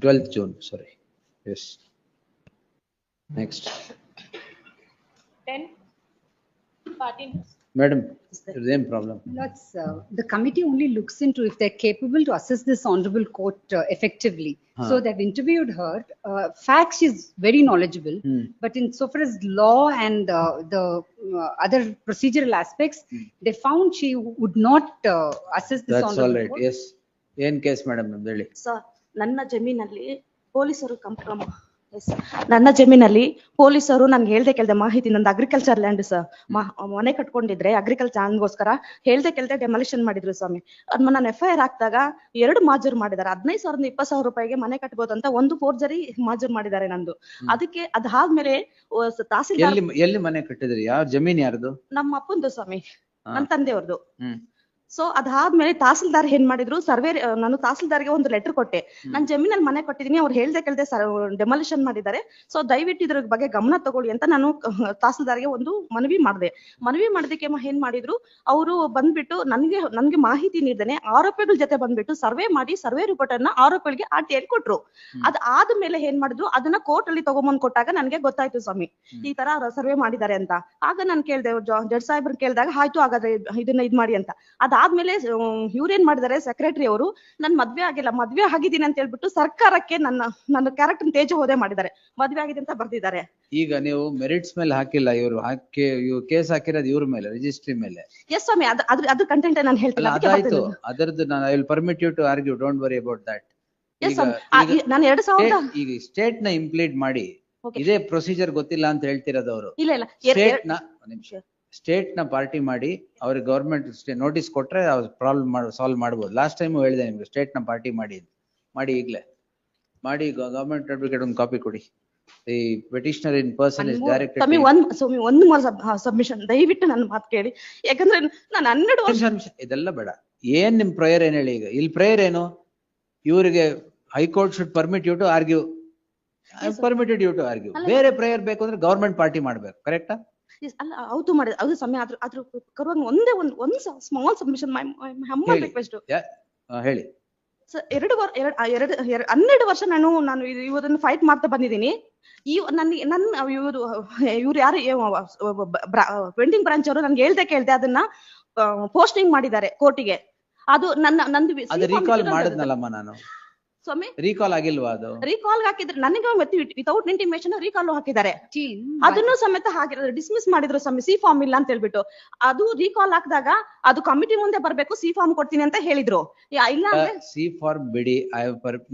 Twelfth June, sorry. Yes. Next. Ten, fourteen. Madam, same problem. That's, uh, the committee only looks into if they're capable to assess this honorable court uh, effectively. So Huh. they've interviewed her. Uh, Facts, she's very knowledgeable. Hmm. But in so far as law and uh, the uh, other procedural aspects, they found she would not uh, assess this That's all honorable right, court. yes. ಏನ್ case madam ನಮ್ದು ಹೇಳಿ? Sir ನನ್ನ ಜಮೀನಲ್ಲಿ ಪೊಲೀಸರು ಕಂಪ್ರಮ್ ನನ್ನ ಜಮೀನಲ್ಲಿ ಪೊಲೀಸರು ನನ್ಗೆ ಹೇಳ್ದೆ ಕೇಳ್ದೆ ಮಾಹಿತಿ ನಂದು ಅಗ್ರಿಕಲ್ಚರ್ ಲ್ಯಾಂಡ್ ಸರ್ ಮನೆ ಕಟ್ಕೊಂಡಿದ್ರೆ ಅಗ್ರಿಕಲ್ಚರ್ ಹಂಗೋಸ್ಕರ ಹೇಳ್ದೆ ಕೇಳ್ದೆ ಡೆಮಾಲಿಷನ್ ಮಾಡಿದ್ರು ಸ್ವಾಮಿ ಅದ್ ನಾನು ಎಫ್ ಐ ಆರ್ ಹಾಕ್ದಾಗ ಎರಡು ಮಾಜೂರ್ ಮಾಡಿದ್ದಾರೆ ಹದಿನೈದು ಸಾವಿರದ ಇಪ್ಪತ್ತು ಸಾವಿರ ರೂಪಾಯಿಗೆ ಮನೆ ಕಟ್ಬೋದು ಅಂತ ಒಂದು ಫೋರ್ಜರಿ ಮಾಜೂರ್ ಮಾಡಿದ್ದಾರೆ ನಂದು ಅದಕ್ಕೆ ಅದಾದ್ಮೇಲೆ ತಹಸೀಲ್ದಾರ್ ಎಲ್ಲಿ ಮನೆ ಕಟ್ಟಿದ್ರಿ? ಯಾವ ಜಮೀನ್ ಯಾರ್ದು? ನಮ್ಮ ಅಪ್ಪಂದು ಸ್ವಾಮಿ. ನನ್ನ ತಂದೆಯವ್ರದ್ದು. ಸೊ ಅದಾದ್ಮೇಲೆ ತಹಸೀಲ್ದಾರ್ ಏನ್ ಮಾಡಿದ್ರು? ಸರ್ವೆ ನಾನು ತಹಸೀಲ್ದಾರ್ಗೆ ಒಂದು ಲೆಟರ್ ಕೊಟ್ಟೆ. ನಾನ್ ಜಮೀನಲ್ಲಿ ಮನೆ ಕೊಟ್ಟಿದ್ದೀನಿ ಅವ್ರು ಹೇಳ್ದೆ ಕೇಳ್ದೆ ಡೆಮಾಲಿಷನ್ ಮಾಡಿದ್ದಾರೆ. ಸೊ ದಯವಿಟ್ಟು ಇದ್ರ ಬಗ್ಗೆ ಗಮನ ತಗೊಳ್ಳಿ ಅಂತ ನಾನು ತಹಸೀಲ್ದಾರ್ಗೆ ಒಂದು ಮನವಿ ಮಾಡಿದೆ. ಮನವಿ ಮಾಡಿದಕ್ಕೆ ಏನ್ ಮಾಡಿದ್ರು? ಅವರು ಬಂದ್ಬಿಟ್ಟು ನನ್ಗೆ ನನ್ಗೆ ಮಾಹಿತಿ ನೀಡ್ದೇನೆ ಆರೋಪಿಗಳ ಜೊತೆ ಬಂದ್ಬಿಟ್ಟು ಸರ್ವೆ ಮಾಡಿ ಸರ್ವೆ ರಿಪೋರ್ಟ್ ಅನ್ನ ಆರೋಪಿಗಳಿಗೆ ಆರ್ ಟಿ ಕೊಟ್ರು. ಅದ್ ಆದ್ಮೇಲೆ ಏನ್ ಮಾಡಿದ್ರು? ಅದನ್ನ ಕೋರ್ಟ್ ಅಲ್ಲಿ ತಗೊಂಬಂದ್ ಕೊಟ್ಟಾಗ ನನ್ಗೆ ಗೊತ್ತಾಯ್ತು ಸ್ವಾಮಿ. ಈ ತರ ಸರ್ವೆ ಮಾಡಿದ್ದಾರೆ ಅಂತ. ಆಗ ನಾನು ಕೇಳ್ದೆ ಜಡ್ ಸಾಹೇಬ್ರ ಕೇಳಿದಾಗ ಆಯ್ತು ಹಾಗಾದ್ರೆ ಇದ್- ಇದನ್ನ ಇದ್ ಮಾಡಿ ಅಂತ. ಅದಾದ್ಮೇಲೆ ಇವ್ರೇನ್ ಮಾಡಿದ್ದಾರೆ ಸೆಕ್ರೆಟರಿ ಅವರು ನನ್ ಮದ್ವೆ ಆಗಿಲ್ಲ ಮದ್ವೆ ಆಗಿದ್ದೀನಿ ಅಂತ ಹೇಳ್ಬಿಟ್ಟು ಸರ್ಕಾರಕ್ಕೆ ನನ್ನ ನನ್ನ ಕ್ಯಾರೆಕ್ಟರ್ ತೇಜ ಹೋದೆ ಮಾಡಿದ್ದಾರೆ ಮದ್ವೆ ಆಗಿದೆ ಅಂತ ಬರ್ದಿದ್ದಾರೆ ಈಗ ನೀವು ಮೆರಿಟ್ಸ್ ಮೇಲೆ ಹಾಕಿಲ್ಲ ಇವರು ಹಾಕಿ ಇವ್ರು ಕೇಸ್ ಹಾಕಿರೋದು ಇವ್ರ ಮೇಲೆ ರಿಜಿಸ್ಟ್ರಿ ಮೇಲೆ. ಎಸ್ ಸ್ವಾಮಿ ಅದ್ ಅದ್ರ ಅದ್ರ ಕಂಟೆಂಟ್ ನಾನು ಹೇಳ್ತಿಲ್ಲ ಅದಕ್ಕೆ ಅದಾಯ್ತು ಬರ್ದಿದ್ದೀನಿ. ಅದರದ್ದು ನಾನು I will permit you to argue don't worry about that. Yes, ಸ್ವಾಮಿ. ಆ, ಈ- ನಾನು ಎರಡ್ ಸಾವಿರದ ಈಗ ಸ್ಟೇಟ್ನ ಇಂಪ್ಲೀಟ್ ಮಾಡಿ Okay. ಇದೇ ಪ್ರೊಸೀಜರ್ ಗೊತ್ತಿಲ್ಲ ಅಂತ ಹೇಳ್ತಿರೋದು ಅವರು. ಇಲ್ಲ ಇಲ್ಲ ಎರ್- ಸ್ಟೇಟ್ನ ಒಂದ್ ನಿಮಿಷ ಸ್ಟೇಟ್ನ ಪಾರ್ಟಿ ಮಾಡಿ ಅವ್ರಿಗೆ ಗೌರ್ಮೆಂಟ್ ನೋಟಿಸ್ ಕೊಟ್ರೆ ಪ್ರಾಬ್ಲಮ್ ಮಾಡ್ ಸಾಲ್ವ್ ಮಾಡ್ಬೋದು. ಲಾಸ್ಟ್ ಟೈಮ್ ಹೇಳಿದೆ ನಿಮ್ಗೆ ಸ್ಟೇಟ್ನ ಪಾರ್ಟಿ ಮಾಡಿ. ಮಾಡಿ ಈಗಲೇ. ಮಾಡಿ ಗವರ್ಮೆಂಟ್ ಅಡ್ವೊಕೇಟ್ ಒಂದು ಕಾಪಿ ಕೊಡಿ. ಈ petitioner in person is direct ಸ್ವಾಮಿ ಒಂದ್ ಸ್ವಾಮಿ ಒಂದು ಮಾರ್ ಸಬ್ಮಿಷನ್ ದಯವಿಟ್ಟು ನನ್ನ ಮಾತು ಕೇಳಿ. ಯಾಕಂದ್ರೆ ನಾನು ಹನ್ನೆರಡು ವರ್ಷ ಇದೆಲ್ಲ ಬೇಡ. ಏನ್ ನಿಮ್ ಪ್ರೇಯರ್ ಏನ್ ಹೇಳಿ ಈಗ? ಇಲ್ಲಿ ಪ್ರೇಯರ್ ಏನು? ಇವರಿಗೆ high court should permit you to argue permitted you to argue ಬೇರೆ ಪ್ರೇಯರ್ ಬೇಕು ಅಂದ್ರೆ ಗವರ್ಮೆಂಟ್ ಪಾರ್ಟಿ ಮಾಡ್ಬೇಕು. ಕರೆಕ್ಟಾ ಅಲ್ಲ ಹೌದು ಮಾಡಿದ ಅದು ಸಮಯ ಆದ್ರೂ ಅದ್ರ ಕರುವಾಗ ಒಂದೇ ಒಂದು ಒಂದು ಸ್ಮಾಲ್ ಸಬ್ಮಿಷನ್. ರಿಕ್ವೆಸ್ಟ್ ಹೇಳಿ. ಸರ್ ಎರಡು ವರ್ ಎರಡು ಹನ್ನೆರಡು ವರ್ಷ ನಾನು ನಾನು ಇವರನ್ನು ಫೈಟ್ ಮಾಡ್ತಾ ಬಂದಿದ್ದೀನಿ. ಇವ್ ನನ್ ನನ್ ಇವರು ಇವ್ರು ಯಾರು ಪೆಂಡಿಂಗ್ ಬ್ರಾಂಚ್ ಅವರು ನನ್ಗೆ ಹೇಳ್ದೆ ಕೇಳ್ದೆ ಅದನ್ನ ಪೋಸ್ಟಿಂಗ್ ಮಾಡಿದ್ದಾರೆ ಕೋರ್ಟಿಗೆ ಅದು ನನ್ನ ನಂದು ನಾನು. ಸ್ವಾಮಿ? ರೀಕಾಲ್ ಆಗಿಲ್ವಾ ಅದು? ರೀಕಾಲ್ ಹಾಕಿದ್ರೆ ನನಗೆ ವಿತೌಟ್ ಇಂಟಿಮೇಷನ್ ರೀಕಾಲ್ ಹಾಕಿದ್ದಾರೆ. ಅದನ್ನು ಸಮೇತ ಹಾಕಿರೋದು ಡಿಸ್ಮಿಸ್ ಮಾಡಿದ್ರು ಸ್ವಾಮಿ ಸಿ ಫಾರ್ಮ್ ಇಲ್ಲ ಅಂತ ಹೇಳ್ಬಿಟ್ಟು. ಅದು ರೀಕಾಲ್ ಹಾಕಿದಾಗ ಅದು ಕಮಿಟಿ ಮುಂದೆ ಬರಬೇಕು ಸಿ ಫಾರ್ಮ್ ಕೊಡ್ತೀನಿ ಅಂತ ಹೇಳಿದ್ರು. ಇಲ್ಲ ಅಂದ್ರೆ ಸಿ ಫಾರ್ಮ್ ಬಿಡಿ ಐ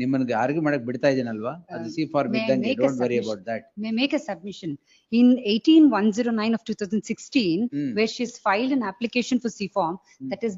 ನಿಮ್ಮನ್ಗೆ ಆರ್ಗ್ಯೂ ಮಾಡಕ್ ಬಿಡ್ತಾ ಇದೀನಲ್ವಾ ಅದು ಸಿ ಫಾರ್ಮ್ ಇದ್ದಂಗೆ don't worry? About that may make a submission. In eighteen one zero nine of two thousand sixteen, Hmm. where she's filed an application for dismissed that has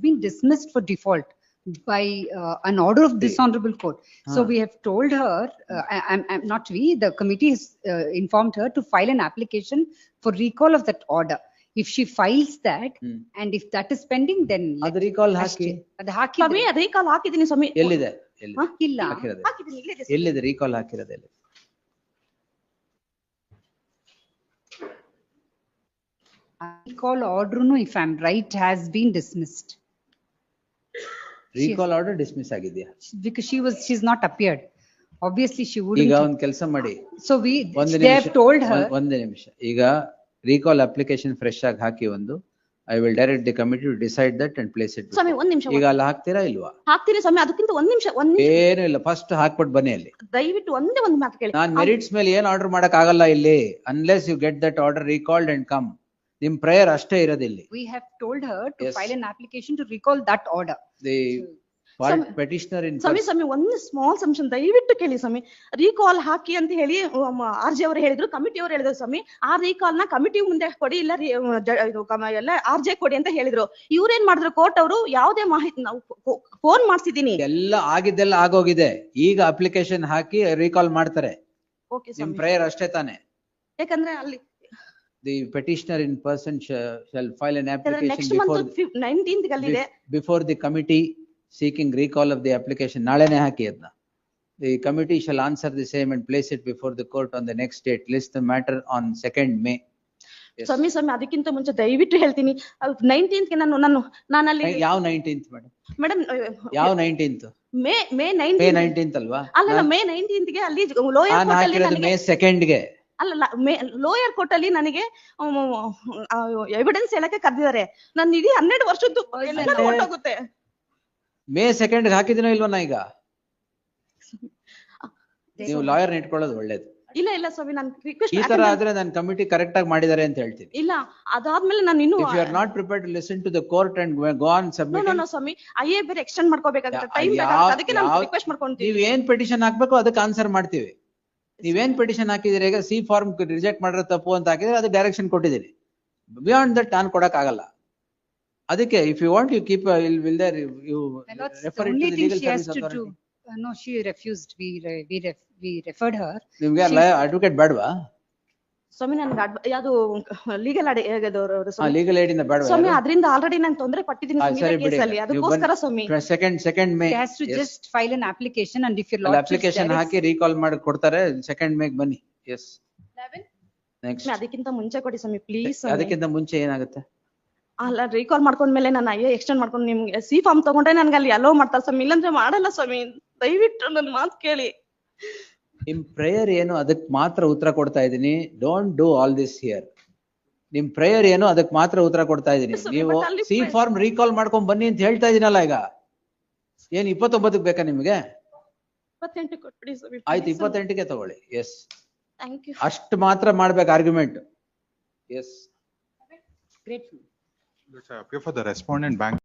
been dismissed for default by uh, an order of this honorable court. So Ah. we have told her, uh, I- I'm, I'm not we, the committee has uh, informed her to file an application for recall of that order. If she files that Hmm. and if that is pending, then. let- ಅದು recall ಹಾಕಿ. ಅಷ್ಟೇ. ಅದು ಸ್ವಾಮಿ ಹಾಕಿದ್ರೆ recall ಹಾಕಿದ್ದೀನಿ ಸ್ವಾಮಿ ಎಲ್ಲಿದೆ ಎಲ್ಲಿ ಹಾ? ಇಲ್ಲ. ಹಾಕಿರೋದು ಹಾಕಿದ್ದೀನಿ ಇಲ್ಲಿದೆ ಸ್ವಾಮಿ. ಎಲ್ಲಿದೆ ರೀಕಾಲ್ ಹಾಕಿರೋದು ಎಲ್ಲಿ Recall order, no, if I'm right, has been dismissed. Recall order dismiss ಆಗಿದೆಯಾ? Because she was she is not appeared obviously she would ಈಗ ಒಂದು ಕೆಲಸ ಮಾಡಿ. ಸೊ ವಿ ಒಂದು ಹ್ಯಾವ್ ಟೋಲ್ಡ್ ನಿಮಿಷ told her, ಒಂದ್- ಒಂದು ನಿಮಿಷ. ಈಗ ರೀಕಾಲ್ ಅಪ್ಲಿಕೇಶನ್ ಫ್ರೆಶ್ ಆಗಿ ಹಾಕಿ ಒಂದು I will direct the committee to decide that and place it ಸ್ವಾಮಿ ಒಂದ್ ನಿಮಿಷ ಈಗ ಅಲ್ಲಿ ಹಾಕ್ತೀರಾ ಇಲ್ವಾ? ಹಾಕ್ತೀನಿ ಸ್ವಾಮಿ ಅದಕ್ಕಿಂತ ಒಂದ್ ನಿಮಿಷ ಒಂದ್ ನಿಮಿಷ. ಏನು ಇಲ್ಲ ಫಸ್ಟ್ ಹಾಕ್ಬಿಟ್ಟು ಬನ್ನಿ ಅಲ್ಲಿ. ದಯವಿಟ್ಟು ಒಂದೇ ಒಂದು ಮಾತು ಕೇಳಿ. ನಾನು ಮೆರಿಟ್ಸ್ ಮೇಲೆ ಏನು ಆರ್ಡರ್ ಮಾಡಕ್ ಆಗಲ್ಲ ಇಲ್ಲಿ unless you get that order recalled and come ನಿಮ್ ಪ್ರೇಯರ್ ಅಷ್ಟೇ ಇರೋದಿಲ್ಲ. We have told her to Yes. file an application to recall that order. The Some- petitioner in ಸ್ವಾಮಿ ಸ್ವಾಮಿ ಒಂದು ಸ್ಮಾಲ್ ಸಮ್ಷನ್ ದಯವಿಟ್ಟು ಕೇಳಿ ಸ್ವಾಮಿ ರೀಕಾಲ್ ಹಾಕಿ ಅಂತ ಹೇಳಿ ಆರ್ ಜೆ ಅವರು ಹೇಳಿದ್ರು ಕಮಿಟಿ ಅವರು ಹೇಳಿದ್ರು ಸ್ವಾಮಿ ಆ ರೀಕಾಲ್ನ ಕಮಿಟಿ ಮುಂದೆ ಕೊಡಿ ಇಲ್ಲ ರೀ- ಜ- ಇದು ಕಮ- ಎಲ್ಲ ಆರ್ ಜೆ ಕೊಡಿ ಅಂತ ಹೇಳಿದ್ರು. ಇವ್ರೇನ್ ಮಾಡಿದ್ರು ಕೋರ್ಟ್ ಅವರು ಯಾವುದೇ ಮಾಹಿತಿ ನಾವು ಫೋನ್ ಮಾಡ್ಸಿದೀನಿ ಎಲ್ಲ ಆಗಿದ್ದೆಲ್ಲ ಆಗೋಗಿದೆ. ಈಗ ಅಪ್ಲಿಕೇಶನ್ ಹಾಕಿ ರೀಕಾಲ್ ಮಾಡ್ತಾರೆ. ಓಕೆ ನಿಮ್ ಸ್ವಾಮಿ ಪ್ರೇಯರ್ ಅಷ್ಟೇ ತಾನೆ. ಯಾಕಂದ್ರೆ ಅಲ್ಲಿ the petitioner in person shall file an next application month before nineteenth ಅಲ್ಲಿದೆ. Before the committee seeking recall of the application ನಾಳೆನೆ ಹಾಕಿ ಅದನ್ನ the committee shall answer the same and place it before the court on the next date list the matter on second May ಸ್ವಾಮಿ ಸ್ವಾಮಿ ಅದಕ್ಕಿಂತ ಮುಂಚೆ ದಯವಿಟ್ಟು ಹೇಳ್ತೀನಿ. Nineteenth ನಾನು ನಾನು ನಾನು ಅಲ್ಲಿ ಯಾವ ನೈನ್ಟೀನ್ತ್ ಮೇಡಮ್ ಮೇಡಮ್ ಯಾವ nineteenth May May May nineteen nineteenth ಅಲ್ವಾ? ಅಲ್ಲ ಮೇ ನೈನ್ಟೀನ್ತ್ಗೆ ಅಲ್ಲಿ ಲೋಯರ್ ನಾನು ಕೋರ್ಟ್ ಅಲ್ಲಿ ಹಾಕಿರೋದು ಮೇ ಸೆಕೆಂಡ್ ಅಲ್ಲಲ್ಲ ಮೇ ಲೋಯರ್ ಕೋರ್ಟ್ ಅಲ್ಲಿ ನನಗೆ ಎವಿಡೆನ್ಸ್ ಹೇಳಕ್ಕೆ ಕರೆದಿದ್ದಾರೆ. ನನ್ನ ಇಡೀ ಹನ್ನೆರಡು ವರ್ಷದ್ದು ಹೊರ್ಟೋಗುತ್ತೆ ಮೇ ಸೆಕೆಂಡ್ ಹಾಕಿದಿನೋ ಇಲ್ವ ನಾ ಈಗ? ನೀವು ಲಾಯರ್ ಇಟ್ಕೊಳ್ಳೋದು ಒಳ್ಳೇದು. ಇಲ್ಲ ಇಲ್ಲ ಸ್ವಾಮಿ ನಾನು ರಿಕ್ವೆಸ್ಟ್ ಈ ತರ ಆದ್ರೆ ನಾನು ಕಮಿಟಿ ಕರೆಕ್ಟ್ ಆಗಿ ಮಾಡಿದ್ದಾರೆ ಅಂತ ಹೇಳ್ತೀನಿ. ಇಲ್ಲ ಅದಾದ್ಮೇಲೆ ನಾನು ಇನ್ನು if you are not prepared to listen to the court and go on no submit no no Swami. IA ಬೇರೆ ಎಕ್ಸ್ಟೆಂಡ್ ಮಾಡ್ಕೋಬೇಕಾಗುತ್ತೆ. ಟೈಮ್ ಬೇಕಾಗುತ್ತೆ. ಅದಕ್ಕೆ ನಾನು ರಿಕ್ವೆಸ್ಟ್ ಮಾಡ್ಕೊಂತೀನಿ. ನೀವು ಏನ್ ಪೆಟಿಷನ್ ಹಾಕಬೇಕು ಅದಕ್ಕೆ ಆನ್ಸರ್ ಮಾಡ್ತೀವಿ. ನೀವೇನ್ ಪಿಟಿಷನ್ ಹಾಕಿದಿರಿ ಈಗ ಸಿ ಫಾರ್ಮ್ ರಿಜೆಕ್ಟ್ ಮಾಡಿರೋ ತಪ್ಪು ಅಂತ ಹಾಕಿದ್ರೆ ಅದು ಡೈರೆಕ್ಷನ್ ಕೊಟ್ಟಿದ್ದೀರಿ ಬಿಯಾಂಡ್ ದಟ್ ನಾನು ಕೊಡಕ್ ಆಗಲ್ಲ ಅದಕ್ಕೆ if you want you keep will there you refer it to legal service no she refused we we referred her. ನಿಮ್ಗೆ ಅಡ್ವೊಕೇಟ್ ಬೇಡವಾ? ಸ್ವಾಮಿ ನನ್ಗೆ ಅದು ಲೀಗಲ್ ಅಡಿ ಲೀಗಲ್ ಏಡಿಂದ ಬೇಡ ಸ್ವಾಮಿ? ಅದರಿಂದ ಆಲ್ರೆಡಿ ನಾನು ತೊಂದರೆ ಪಟ್ಟಿದ್ದೀನಿ ಅದಕ್ಕೋಸ್ಕರ ಸ್ವಾಮಿ. Second second May has to just file an application and if you lordship. Application hockey recall ಮಾಡಿ ಕೊಡ್ತಾರೆ ಸೆಕೆಂಡ್ ಮೇಗ್ ಬನ್ನಿ. ಎಸ್ ನೆಕ್ಸ್ಟ್ ಅದಕ್ಕಿಂತ ಮುಂಚೆ ಕೊಡಿ ಸ್ವಾಮಿ ಪ್ಲೀಸ್ ಅದಕ್ಕಿಂತ ಮುಂಚೆ ಏನಾಗುತ್ತೆ? ಅಲ್ಲ ರೀಕಾಲ್ ಮಾಡ್ಕೊಂಡ್ಮೇಲೆ ನಾನು ಅಯ್ಯೋ ಎಕ್ಸ್ಟೆಂಡ್ ಮಾಡ್ಕೊಂಡು ನಿಮ್ಗೆ ಸಿ ಫಾರ್ಮ್ ತಗೊಂಡ್ರೆ ನನ್ಗೆ ಅಲ್ಲಿ ಅಲೋ ಮಾಡ್ತಾರೆ ಸ್ವಾಮಿ ಇಲ್ಲಾಂದ್ರೆ ಮಾಡಲ್ಲ ಸ್ವಾಮಿ. ದಯವಿಟ್ಟು ನನ್ನ ಮಾತು ಕೇಳಿ. ನಿಮ್ ಪ್ರೇಯರ್ ಏನು ಅದಕ್ ಮಾತ್ರ ಉತ್ತರ ಕೊಡ್ತಾ ಇದೀನಿ don't do all this here ನಿಮ್ ಪ್ರೇಯರ್ ಏನು ಅದಕ್ ಮಾತ್ರ ಉತ್ತರ ಕೊಡ್ತಾ ಇದೀನಿ ನೀವು ಸಿ ಫಾರ್ಮ್ ರೀಕಾಲ್ ಮಾಡ್ಕೊಂಡ್ ಬನ್ನಿ ಅಂತ ಹೇಳ್ತಾ ಇದೀನಲ್ಲ ಈಗ. ಏನ್ ಇಪ್ಪತ್ತೊಂಬತ್ತಕ್ ಬೇಕಾ ನಿಮ್ಗೆ? ಆಯ್ತು ಇಪ್ಪತ್ತೆಂಟಿಗೆ ತಗೊಳ್ಳಿ. ಎಸ್ ಅಷ್ಟು ಮಾತ್ರ ಮಾಡ್ಬೇಕು arguments for the respondent bank.